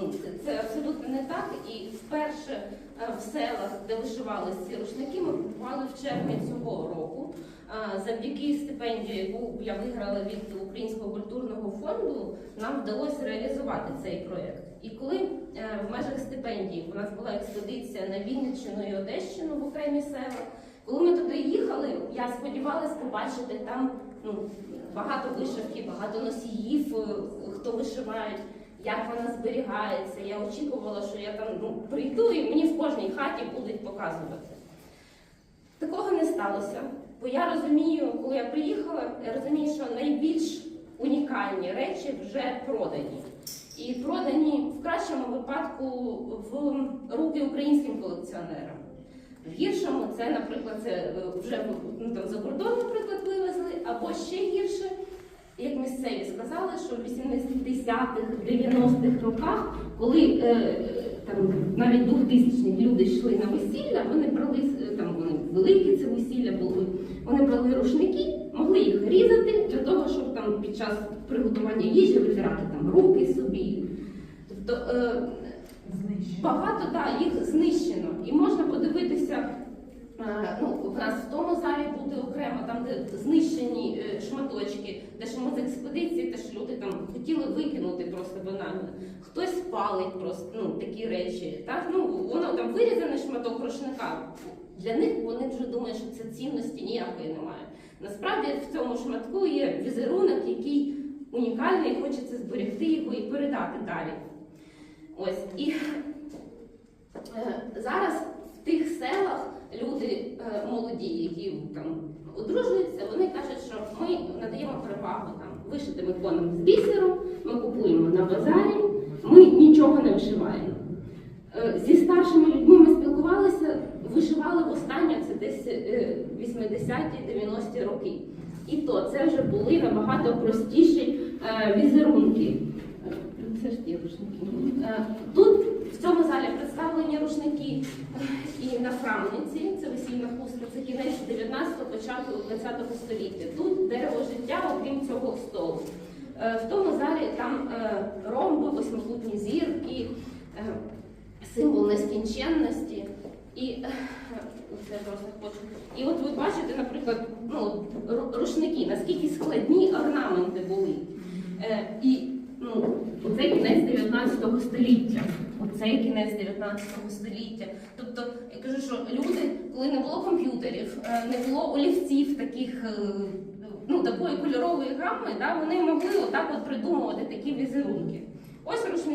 Ну, це, абсолютно не так. І вперше е, в селах, де вишивалися ці рушники, ми купували в червні цього року. Е, Завдяки стипендії, яку я виграла від Українського культурного фонду, нам вдалося реалізувати цей проєкт. І коли е, в межах стипендії у нас була експедиція на Вінниччину і Одещину в окремі села, коли ми туди їхали, я сподівалась побачити там ну, багато вишивки, багато носіїв, хто вишивають, як вона зберігається. Я очікувала, що я там ну, прийду і мені в кожній хаті будуть показувати. Такого не сталося. Бо я розумію, коли я приїхала, я розумію, що найбільш унікальні речі вже продані. І продані в кращому випадку в руки українським колекціонерам. В гіршому це, наприклад, це е, вже ну, там, за кордон, наприклад, вивезли, або ще гірше, як місцеві сказали, що в 80-х, 90-х роках, коли е, там навіть 2000-ні люди йшли на весілля, вони брали е, там вони великі це весілля були. Вони брали рушники, могли їх різати для того, щоб там під час приготування їжі витирати там руки собі. Тобто е, багато да, їх знищено. І можна подивитися. е, Ну, в нас в тому залі буде окремо, там де знищені е, шматочки, де ж ми з експедиції, теж люди там хотіли викинути просто банально. Хтось палить просто ну, такі речі. Так? Ну, воно там вирізаний шматок рушника. Для них вони вже думають, що це цінності ніякої немає. Насправді в цьому шматку є візерунок, який унікальний, хочеться зберегти його і передати далі. Ось і зараз в тих селах люди е, молоді, які там одружуються, вони кажуть, що ми надаємо перевагу там вишитим іконам з бісеру, ми купуємо на базарі, ми нічого не вишиваємо. Е, Зі старшими людьми ми спілкувалися, вишивали востаннє це десь е, 80-90-ті роки. І то це вже були набагато простіші е, візерунки. Це ж ті рушники. Е, Тут в цьому залі представлені рушники і на Фрамниці, це весільна хустка, це кінець 19-го, початку 20-го століття. Тут дерево життя, окрім цього столу. Е, В тому залі там е, ромби, восьмикутні зірки, символ нескінченності. І. І от ви бачите, наприклад, ну, рушники, наскільки складні орнаменти були. І ну, оце кінець 19 століття. Оце кінець 19 століття. Тобто, я кажу, що люди, коли не було комп'ютерів, е, не було олівців таких. е, Ну, такої кольорової грами, да, вони могли отак от придумувати такі візерунки. Ось рушники.